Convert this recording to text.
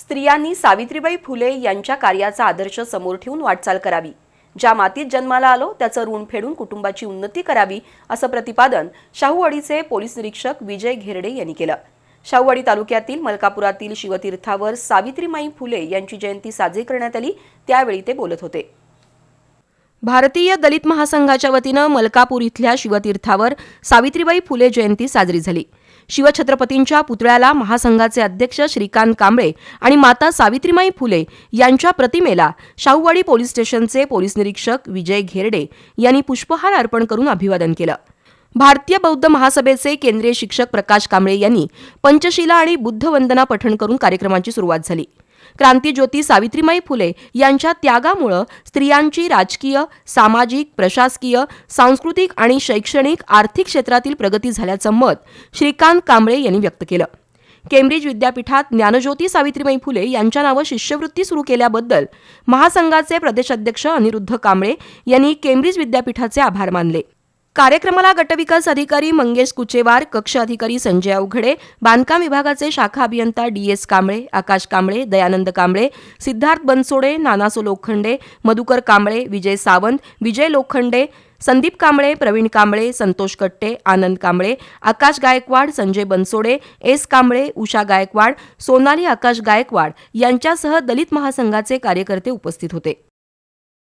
स्त्रियांनी सावित्रीबाई फुले यांच्या कार्याचा आदर्श समोर ठेवून वाटचाल करावी. ज्या मातीत जन्माला आलो त्याचं ऋण फेडून कुटुंबाची उन्नती करावी असं प्रतिपादन शाहूवाडीचे पोलीस निरीक्षक विजय घेरडे यांनी केलं. शाहूवाडी तालुक्यातील मलकापुरातील शिवतीर्थावर सावित्रीमाई फुले यांची जयंती साजरी करण्यात आली त्यावेळी ते बोलत होते. भारतीय दलित महासंघाच्या वतीनं मलकापूर इथल्या शिवतीर्थावर सावित्रीबाई फुले जयंती साजरी झाली. शिवछत्रपतींच्या पुतळ्याला महासंघाचे अध्यक्ष श्रीकांत कांबळे आणि माता सावित्रीमाई फुले यांच्या प्रतिमेला शाहूवाडी पोलीस स्टेशनचे पोलीस निरीक्षक विजय घेरडे यांनी पुष्पहार अर्पण करून अभिवादन केलं. भारतीय बौद्ध महासभेचे केंद्रीय शिक्षक प्रकाश कांबळे यांनी पंचशिला आणि बुद्ध वंदना पठण करून कार्यक्रमाची सुरुवात झाली. क्रांतीज्योती सावित्रीमाई फुले यांच्या त्यागामुळं स्त्रियांची राजकीय सामाजिक प्रशासकीय सांस्कृतिक आणि शैक्षणिक आर्थिक क्षेत्रातील प्रगती झाल्याचं मत श्रीकांत कांबळे यांनी व्यक्त केलं. केम्ब्रिज विद्यापीठात ज्ञानज्योती सावित्रीबाई फुले यांच्या नावं शिष्यवृत्ती सुरू केल्याबद्दल महासंघाचे प्रदेशाध्यक्ष अनिरुद्ध कांबळे यांनी केम्ब्रिज विद्यापीठाचे आभार मानले. कार्यक्रमाला गटविकास अधिकारी मंगेश कुचेवार कक्ष अधिकारी संजय अवघडे बांधकाम विभागाचे शाखा अभियंता D S Kamble Akash Kamble Dayanand Kamble Siddharth Bansode Nanaso Lokhande Madhukar Kamble Vijay Sawant Vijay Lokhande Sandeep Kamble Pravin Kamble Santosh Katte Anand Kamble Akash Gaikwad Sanjay Bansode S Kamble Usha Gaikwad Sonali Akash Gaikwad यांच्यासह दलित महासंघाचे कार्यकर्ते उपस्थित होते.